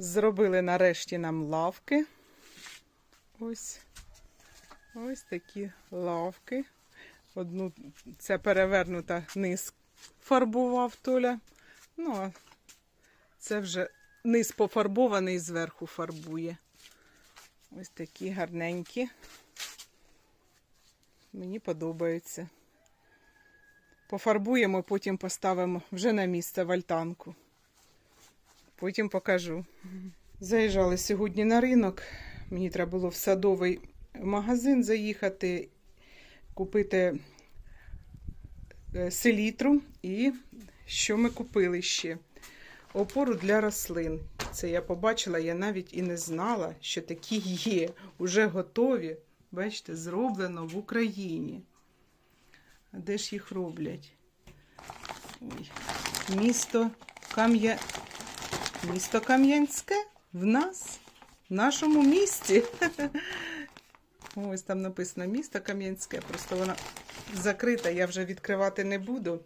Зробили нарешті нам лавки. Ось. Ось такі лавки. Одну це перевернута низ фарбував Толя. Ну, а це вже низ пофарбований, зверху фарбує. Ось такі гарненькі. Мені подобаються. Пофарбуємо, потім поставимо вже на місце в альтанку. Потім покажу. Заїжджали сьогодні на ринок. Мені треба було в садовий магазин заїхати, купити е, селітру і що ми купили ще? Опору для рослин. Це я побачила, я навіть і не знала, що такі є. Уже готові. Бачите, зроблено в Україні. А де ж їх роблять? Ой. Місто Кам'я... Місто Кам'янське в нас, в нашому місті. Ось там написано місто Кам'янське, просто вона закрита, я вже відкривати не буду.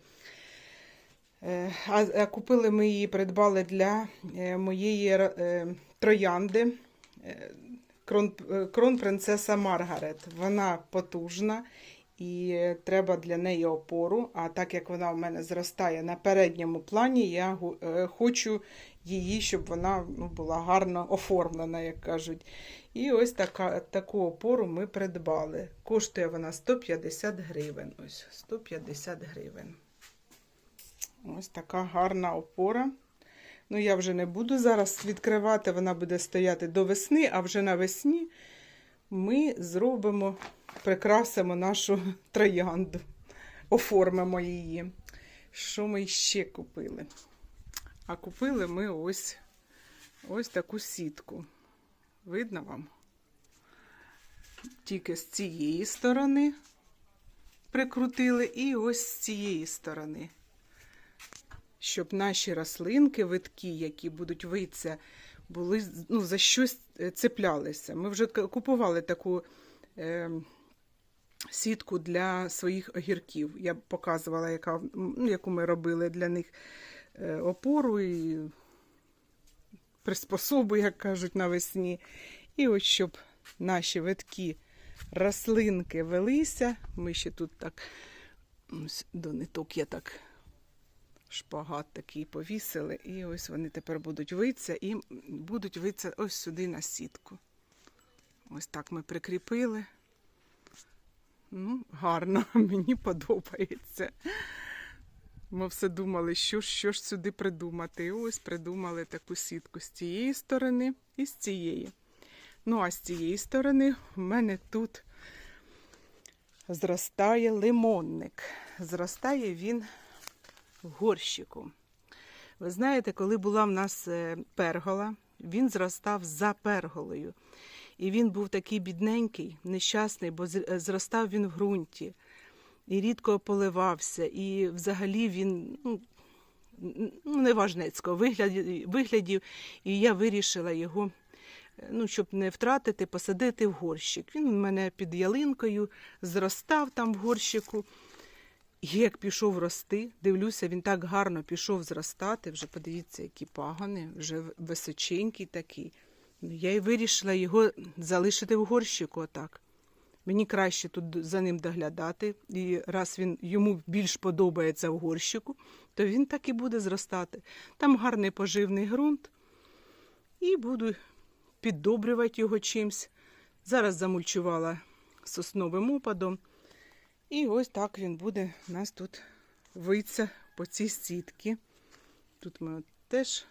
Е, А, купили ми її, придбали для е, моєї е, троянди крон, кронпринцеса Маргарет. Вона потужна і треба для неї опору. А так як вона в мене зростає на передньому плані, я е, хочу її, щоб вона ну, була гарно оформлена, як кажуть. І ось така, таку опору ми придбали. Коштує вона 150 гривень. Ось 150 гривень. Ось така гарна опора. Ну, я вже не буду зараз відкривати, вона буде стояти до весни, а вже навесні ми зробимо, прикрасимо нашу троянду, оформимо її. Що ми ще купили? А купили ми ось, ось таку сітку. Видно вам? Тільки з цієї сторони прикрутили, і ось з цієї сторони щоб наші рослинки, витки, які будуть витися, були ну, за щось е, цеплялися. Ми вже купували таку е, сітку для своїх огірків. Я показувала, яка, ну, яку ми робили для них е, опору і приспособу, як кажуть, навесні. І ось щоб наші витки, рослинки велися, ми ще тут так ось до ниток я так шпагат такий повісили, і ось вони тепер будуть витися і будуть витися ось сюди на сітку. Ось так ми прикріпили. Ну, гарно, мені подобається. Ми все думали, що ж, що ж сюди придумати. І ось придумали таку сітку з цієї сторони і з цієї. Ну, а з цієї сторони в мене тут зростає лимонник. Зростає він в горщику. Ви знаєте, коли була в нас е, пергола, він зростав за перголою. І він був такий бідненький, нещасний, бо е, зростав він в ґрунті і рідко поливався. І взагалі він ну, ну, виглядів, виглядів. І я вирішила його, е, ну, щоб не втратити, посадити в горщик. Він у мене під ялинкою зростав там в горщику. І як пішов рости, дивлюся, він так гарно пішов зростати. Вже подивіться, які пагони, вже височенький такий. Я й вирішила його залишити в горщику отак. Мені краще тут за ним доглядати. І раз він йому більш подобається в горщику, то він так і буде зростати. Там гарний поживний ґрунт. І буду піддобрювати його чимсь. Зараз замульчувала сосновим опадом. І ось так він буде у нас тут виться по цій сітці. Тут ми теж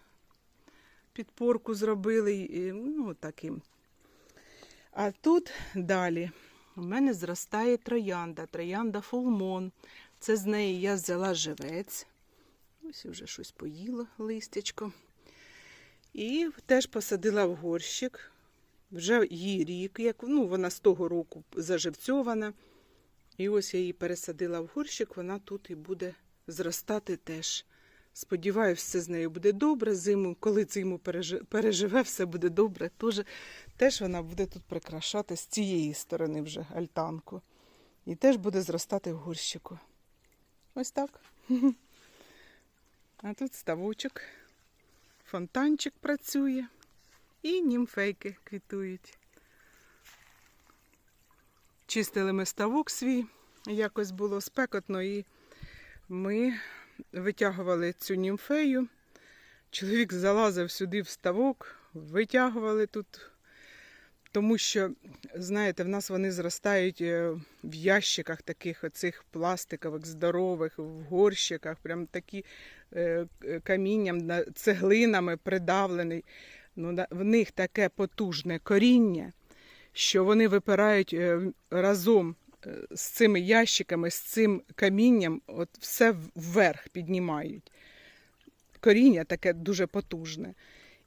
підпорку зробили. І, ну, таким. А тут далі у мене зростає троянда, троянда фулмон. Це з неї я взяла живець. Ось вже щось поїла листячко. І теж посадила в горщик. Вже їй рік, як ну, вона з того року заживцьована. І ось я її пересадила в горщик, вона тут і буде зростати теж. Сподіваюсь, все з нею буде добре. Зиму, коли зиму пережи- переживе, все буде добре. Теж, теж вона буде тут прикрашати з цієї сторони вже альтанку. І теж буде зростати в горщику. Ось так. А тут ставочок, фонтанчик працює. І німфейки квітують. Чистили ми ставок свій, якось було спекотно, і ми витягували цю німфею. Чоловік залазив сюди в ставок, витягували тут, тому що, знаєте, в нас вони зростають е, в ящиках таких оцих пластикових, здорових, в горщиках, прям такі е, камінням, цеглинами придавлений. Ну, в них таке потужне коріння, що вони випирають е, разом з цими ящиками, з цим камінням, от все вверх піднімають. Коріння таке дуже потужне.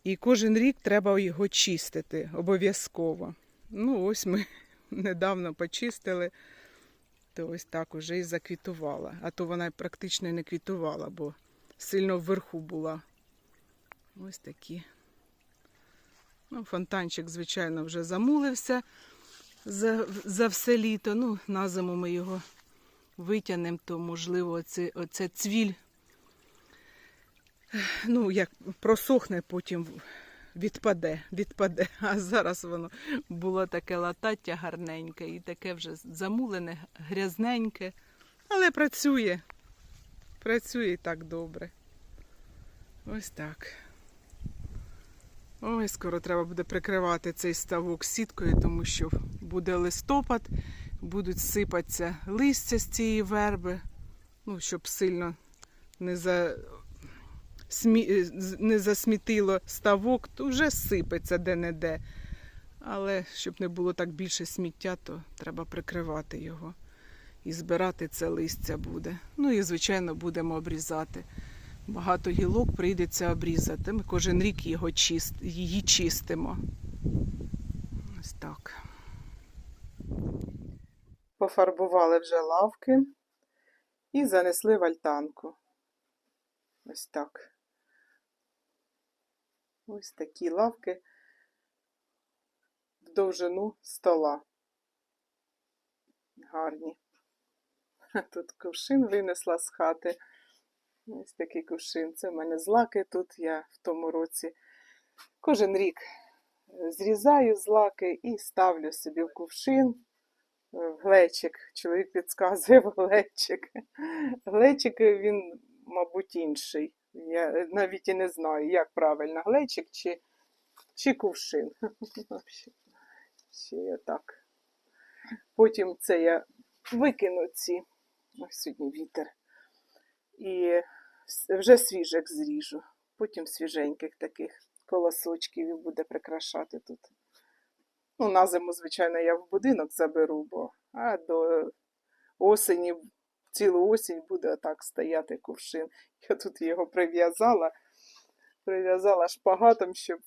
І кожен рік треба його чистити обов'язково. Ну, ось ми недавно почистили, то ось так уже і заквітувала. А то вона практично не квітувала, бо сильно вверху була. Ось такі. Ну, фонтанчик, звичайно, вже замулився за, за все літо. Ну, на зиму ми його витягнемо, то, можливо, оце, оце цвіль, ну, як просохне, потім відпаде, відпаде. А зараз воно було таке латаття гарненьке і таке вже замулене, грязненьке. Але працює. Працює і так добре. Ось так. Ой, скоро треба буде прикривати цей ставок сіткою, тому що буде листопад, будуть сипатися листя з цієї верби, ну, щоб сильно не, за... смі... е, не засмітило ставок, то вже сипеться де-не-де. Але щоб не було так більше сміття, то треба прикривати його. І збирати це листя буде. Ну і, звичайно, будемо обрізати. Багато гілок прийдеться обрізати. Ми кожен рік його чист... її чистимо. Ось так. Пофарбували вже лавки і занесли в альтанку. Ось так. Ось такі лавки в довжину стола. Гарні. Тут кувшин винесла з хати. Ось такий кувшин. Це в мене злаки тут. Я в тому році кожен рік зрізаю злаки і ставлю собі в кувшин. Глечик. Чоловік підказує глечик. Глечик е, він, мабуть, інший. Я навіть і не знаю, як правильно, глечик чи, чи кувшин. Ще я так. Потім це я викину ці. Ось сьогодні вітер. І вже свіжих зріжу. Потім свіженьких таких колосочків буде прикрашати тут. Ну, на зиму, звичайно, я в будинок заберу, бо а до осені, цілу осінь буде отак стояти кувшин. Я тут його прив'язала, прив'язала шпагатом, щоб,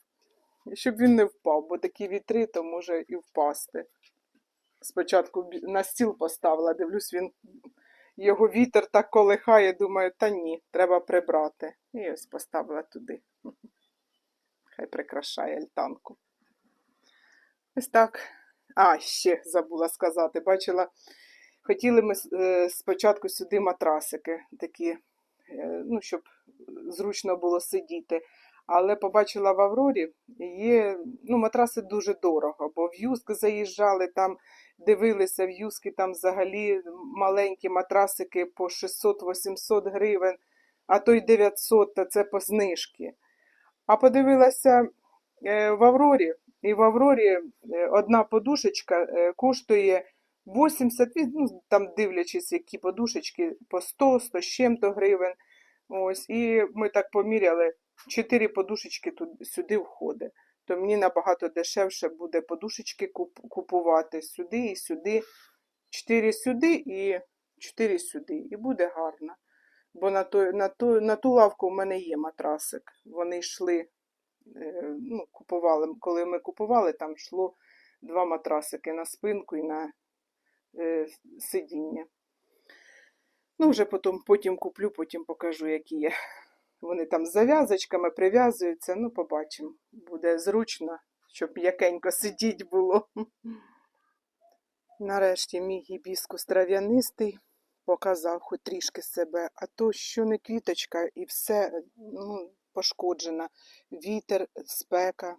щоб він не впав, бо такі вітри, то може і впасти. Спочатку на стіл поставила, дивлюсь, він його вітер так колихає, думаю, та ні, треба прибрати. І ось поставила туди. Хай прикрашає альтанку. Ось так. А, ще забула сказати. Бачила, хотіли ми е, спочатку сюди матрасики, такі, е, ну, щоб зручно було сидіти. Але побачила в Аврорі, є, ну, матраси дуже дорого, бо в Юск заїжджали, там дивилися в Юскі, там взагалі маленькі матрасики по 600-800 гривень, а то й 900, та це по знижки. А подивилася е, в Аврорі, і в Аврорі е, одна подушечка е, коштує 80, від- ну, там дивлячись, які подушечки, по 100, 100 з чим-то гривень. Ось, і ми так поміряли, 4 подушечки тут, сюди входить. То мені набагато дешевше буде подушечки куп- купувати сюди і сюди. 4 сюди і 4 сюди. І буде гарно. Бо на, той, на, ту, на ту лавку в мене є матрасик. Вони йшли, ну, купували, коли ми купували, там йшло два матрасики на спинку і на е, сидіння. Ну, вже потім, потім куплю, потім покажу, які є. Вони там з зав'язочками прив'язуються. Ну, побачимо. Буде зручно, щоб м'якенько сидіть було. Нарешті мій гібіскус трав'янистий показав хоч трішки себе, а то що не квіточка і все ну, пошкоджена. Вітер, спека.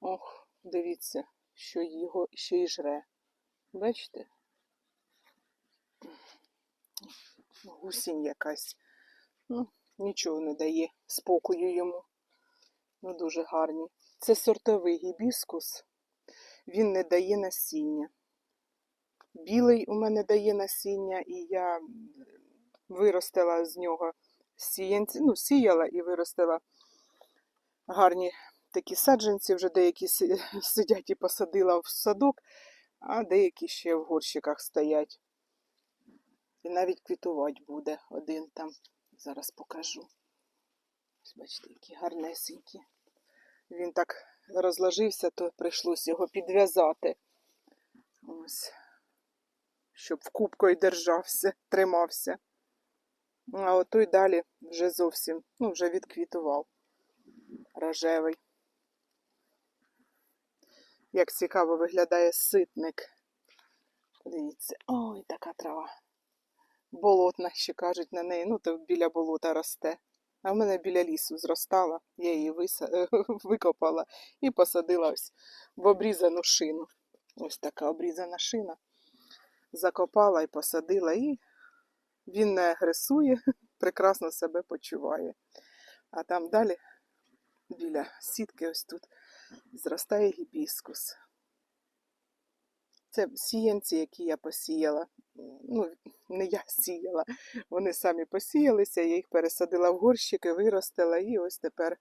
Ох, дивіться, що його ще й жре. Бачите? Гусінь якась. Ну, нічого не дає спокою йому. Ну, дуже гарні. Це сортовий гібіскус. Він не дає насіння. Білий у мене дає насіння, і я виростила з нього сіянці, ну, сіяла і виростила гарні такі саджанці, вже деякі сидять і посадила в садок, а деякі ще в горщиках стоять. І навіть квітувати буде один там. Зараз покажу. Бачите, які гарнесенькі. Він так розложився, то прийшлося його підв'язати. Ось. Щоб вкупкою держався, тримався. Ну, А отой далі вже зовсім, ну, вже відквітував. Рожевий. Як цікаво виглядає ситник. Подивіться, ой, така трава. Болотна, ще кажуть на неї. Ну, то біля болота росте. А в мене біля лісу зростала, я її виса... викопала і посадила ось в обрізану шину. Ось така обрізана шина. Закопала і посадила, і він не агресує, прекрасно себе почуває. А там далі, біля сітки, ось тут, зростає гібіскус. Це сіянці, які я посіяла. Ну, не я сіяла, вони самі посіялися, я їх пересадила в горщики, виростила, і ось тепер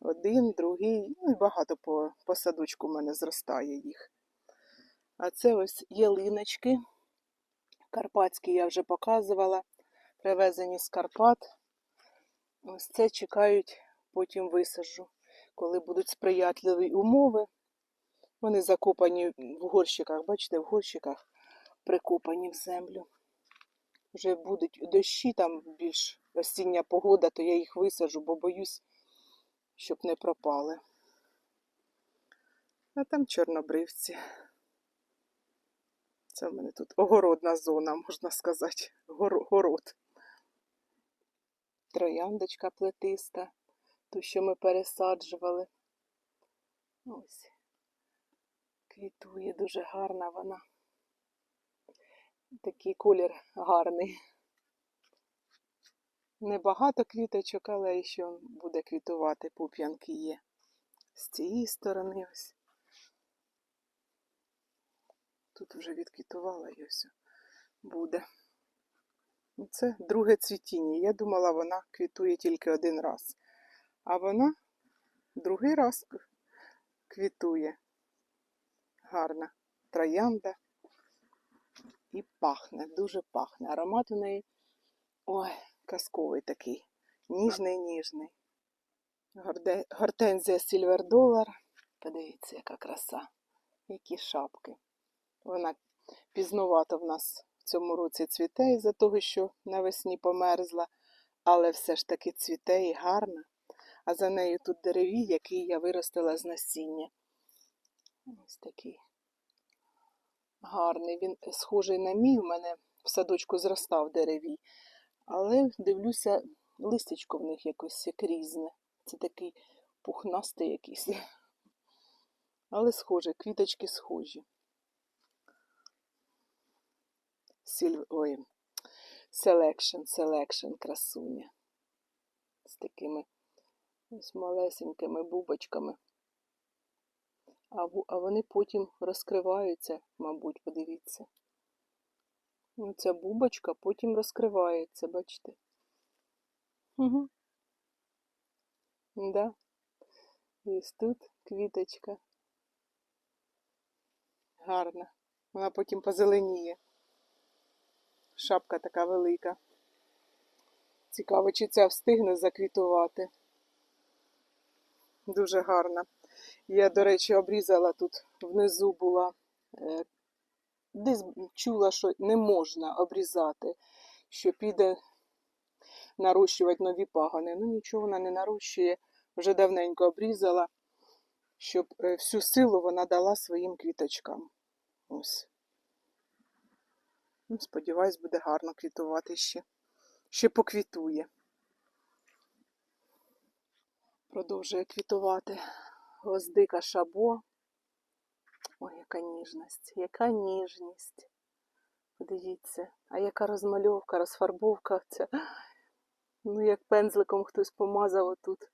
один, другий, ну і багато по, по садочку в мене зростає їх. А це ось ялиночки. Карпатські я вже показувала, привезені з Карпат. Ось це чекають, потім висаджу, коли будуть сприятливі умови. Вони закопані в горщиках, бачите, в горщиках прикопані в землю. Вже будуть дощі, там більш осіння погода, то я їх висаджу, бо боюсь, щоб не пропали. А там чорнобривці. Це в мене тут огородна зона, можна сказати. Гор- город. Трояндочка плетиста, ту, що ми пересаджували. Ось. Квітує дуже гарна вона. Такий колір гарний. Небагато квіточок, але ще буде квітувати, пуп'янки є. З цієї сторони ось. Тут вже відквітувала і ось буде. Це друге цвітіння. Я думала, вона квітує тільки один раз. А вона другий раз квітує. Гарна троянда. І пахне, дуже пахне. Аромат у неї ой, казковий такий. Ніжний, ніжний. Гортензія Сільвер Долар. Подивіться, яка краса. Які шапки. Вона пізнувато в нас в цьому році цвіте із-за того, що навесні померзла, але все ж таки цвіте і гарна. А за нею тут деревій, який я виростила з насіння. Ось такий гарний. Він схожий на мій, у мене в садочку зростав деревій. Але дивлюся, листячко в них якось як різне. Це такий пухнастий якийсь. Але схоже, квіточки схожі. Сіль... Ой, селекшн, селекшн, красуня. З такими ось малесенькими бубочками. А, а вони потім розкриваються, мабуть, подивіться. Ну, ця бубочка потім розкривається, бачите? Угу. Да. І тут квіточка. Гарна. Вона потім позеленіє. Шапка така велика. Цікаво, чи ця встигне заквітувати. Дуже гарна. Я, до речі, обрізала тут внизу була. е, Десь чула, що не можна обрізати, що піде нарощувати нові пагони. Ну нічого вона не нарощує. Вже давненько обрізала, щоб е, всю силу вона дала своїм квіточкам. Ось. Ну, сподіваюсь, буде гарно квітувати ще. Ще поквітує. Продовжує квітувати гвоздика шабо. Ой, яка ніжність, яка ніжність. Подивіться, а яка розмальовка, розфарбовка ця. Ну, як пензликом хтось помазав отут.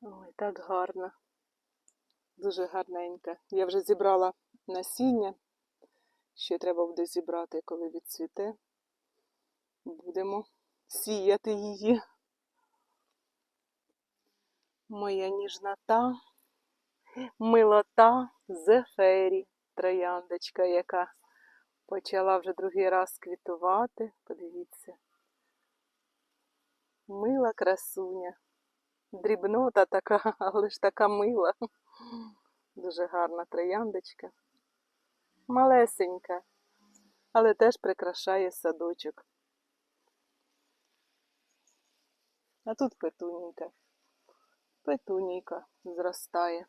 Ой, так гарно. Дуже гарненька. Я вже зібрала насіння. Ще треба буде зібрати, коли відцвіте. Будемо сіяти її. Моя ніжнота, милота зефері, трояндочка, яка почала вже другий раз квітувати. Подивіться. Мила красуня. Дрібнота така, але ж така мила. Дуже гарна трояндочка. Малесенька, але теж прикрашає садочок. А тут петунійка. Петунійка зростає.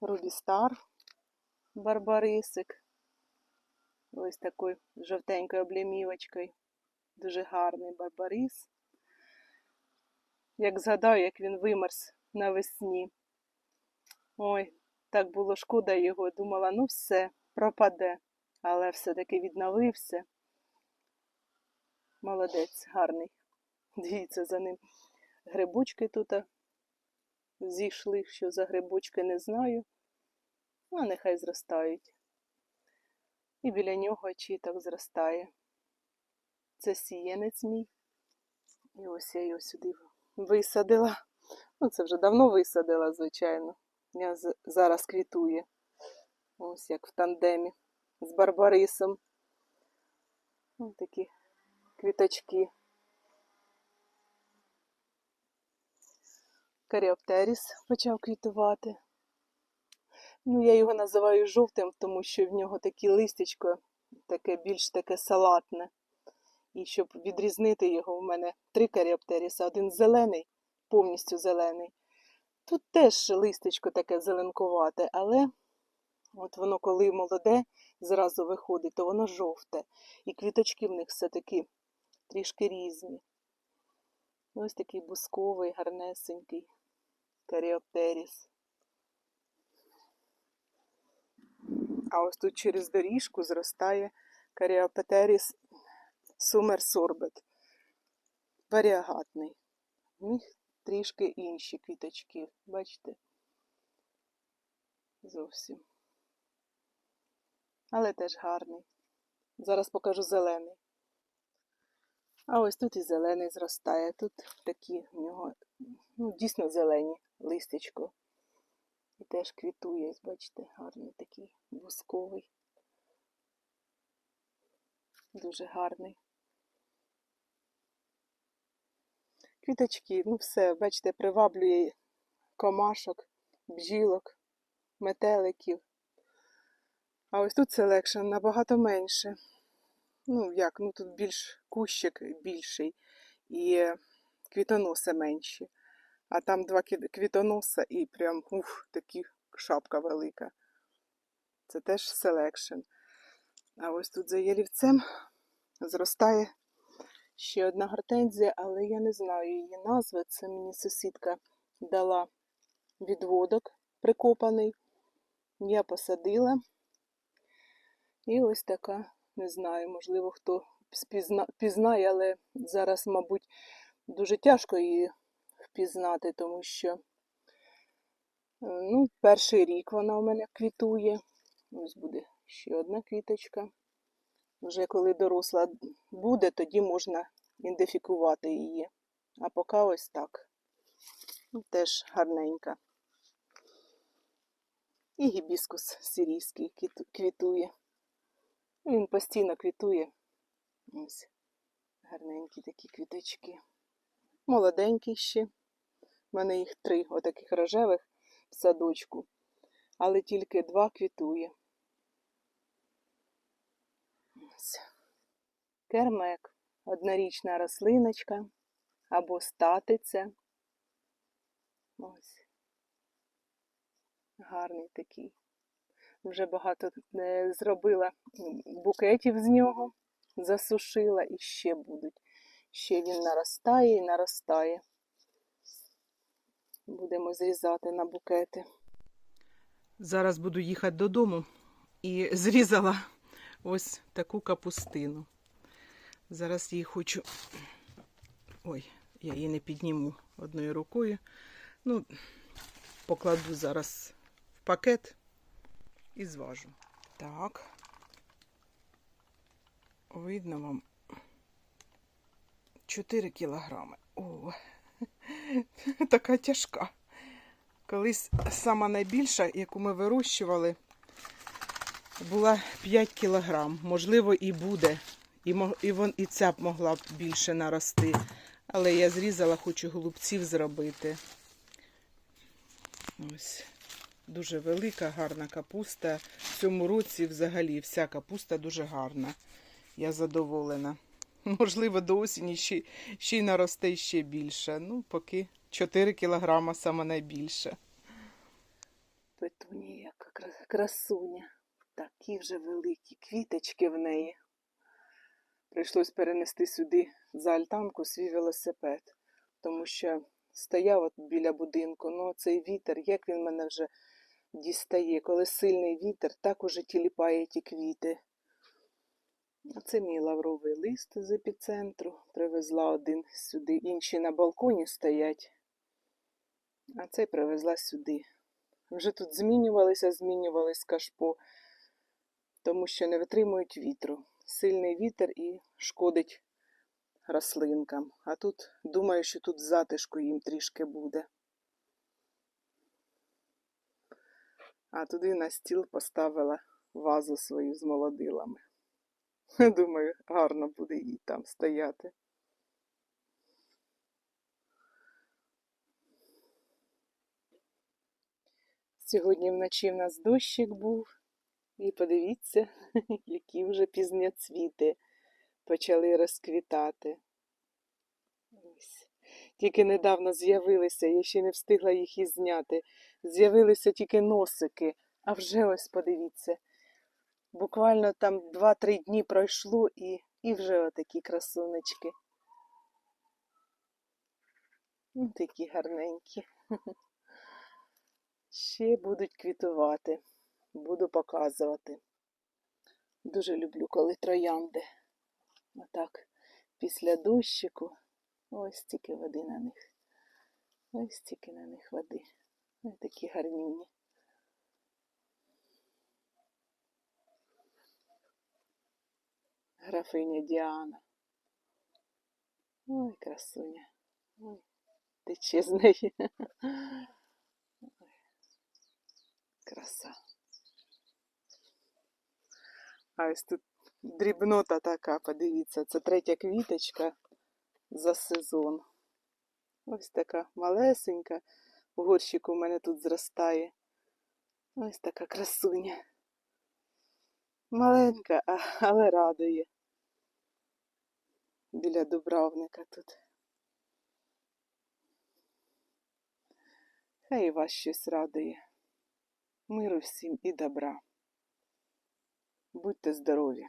Рубістар, барбарисик. Ось такою жовтенькою облямівочкою. Дуже гарний барбарис. Як згадаю, як він вимерз навесні. Ой, так було шкода його. Думала, ну все, пропаде. Але все-таки відновився. Молодець, гарний. Дивіться за ним. Грибочки тут зійшли, що за грибочки не знаю. Ну, нехай зростають. І біля нього чіток зростає. Це сієнець мій. І ось я його сюди висадила. Ну, це вже давно висадила, звичайно. Я зараз квітує. Ось як в тандемі з Барбарисом. Ось такі квіточки. Каріоптеріс почав квітувати. Ну, я його називаю жовтим, тому що в нього такі листячко, таке більш таке салатне. І щоб відрізнити його, в мене три каріоптеріса, один зелений, повністю зелений. Тут теж листечко таке зеленкувате, але от воно, коли молоде, зразу виходить, то воно жовте. І квіточки в них все-таки трішки різні. Ось такий бусковий, гарнесенький каріоптеріс. А ось тут через доріжку зростає каріоптеріс сумерсорбет. Варіагатний. В трішки інші квіточки, бачите? Зовсім. Але теж гарний. Зараз покажу зелений. А ось тут і зелений зростає. Тут такі в нього, ну, дійсно зелені листячко. І теж квітує, бачите, гарний такий бусковий. Дуже гарний. Квіточки, ну все, бачите, приваблює комашок, бджілок, метеликів. А ось тут селекшн набагато менше. Ну, як, ну тут більш кущик більший і квітоноси менші. А там два кві- квітоноса і прям ух, такі шапка велика. Це теж селекшн. А ось тут за ялівцем зростає ще одна гортензія, але я не знаю її назви. Це мені сусідка дала відводок прикопаний. Я посадила. І ось така, не знаю, можливо, хто спізна, пізнає, але зараз, мабуть, дуже тяжко її впізнати, тому що е, ну, перший рік вона у мене квітує. Ось буде ще одна квіточка. Вже коли доросла буде, тоді можна ідентифікувати її. А поки ось так. Ну, Теж гарненька. І гібіскус сирійський квітує. Він постійно квітує. Ось гарненькі такі квіточки. Молоденькі ще. У мене їх три, отаких рожевих в садочку, але тільки два квітує. Ось. Кермек. Однорічна рослиночка або статиця. Ось. Гарний такий. Вже багато е, зробила букетів з нього, засушила і ще будуть. Ще він наростає і наростає. Будемо зрізати на букети. Зараз буду їхати додому і зрізала ось таку капустину. Зараз її хочу. Ой, я її не підніму одною рукою. Ну, покладу зараз в пакет і зважу. Так. Видно вам 4 кілограми. О, така тяжка. Колись сама найбільша, яку ми вирощували, була 5 кілограм. Можливо, і буде. І, і, вон, і ця б могла б більше нарости. Але я зрізала, хочу голубців зробити. Ось. Дуже велика, гарна капуста. В цьому році взагалі вся капуста дуже гарна. Я задоволена. Можливо, до осені ще, ще й наросте ще більше. Ну, поки 4 кілограма саме найбільше. Петунія, яка красуня. Такі вже великі квіточки в неї. Прийшлось перенести сюди за альтанку свій велосипед, тому що стояв от біля будинку. Ну, цей вітер, як він мене вже дістає. Коли сильний вітер, так уже тіліпає ті квіти. Це мій лавровий лист з епіцентру. Привезла один сюди. Інші на балконі стоять. А цей привезла сюди. Вже тут змінювалися, змінювались кашпо, тому що не витримують вітру. Сильний вітер і шкодить рослинкам. А тут думаю, що тут затишку їм трішки буде. А туди на стіл поставила вазу свою з молодилами. Думаю, гарно буде їй там стояти. Сьогодні вночі в нас дощик був. І подивіться, які вже пізняцвіти почали розквітати. Ось. Тільки недавно з'явилися, я ще не встигла їх і зняти. З'явилися тільки носики, а вже ось подивіться. Буквально там 2-3 дні пройшло і, і вже отакі красунечки. Ну, такі гарненькі. Ще будуть квітувати. Буду показувати. Дуже люблю, коли троянди. Отак, після дощику. Ось стільки води на них. Ось стільки на них води. Ось такі гарнюні. Графиня Діана. Ой, красуня. Ой, тече з неї. Краса. А ось тут дрібнота така, подивіться, це третя квіточка за сезон. Ось така малесенька. В горщику у мене тут зростає. Ось така красуня. Маленька, але радує. Біля дубравника тут. Хай вас щось радує. Миру всім і добра. Будьте здорові!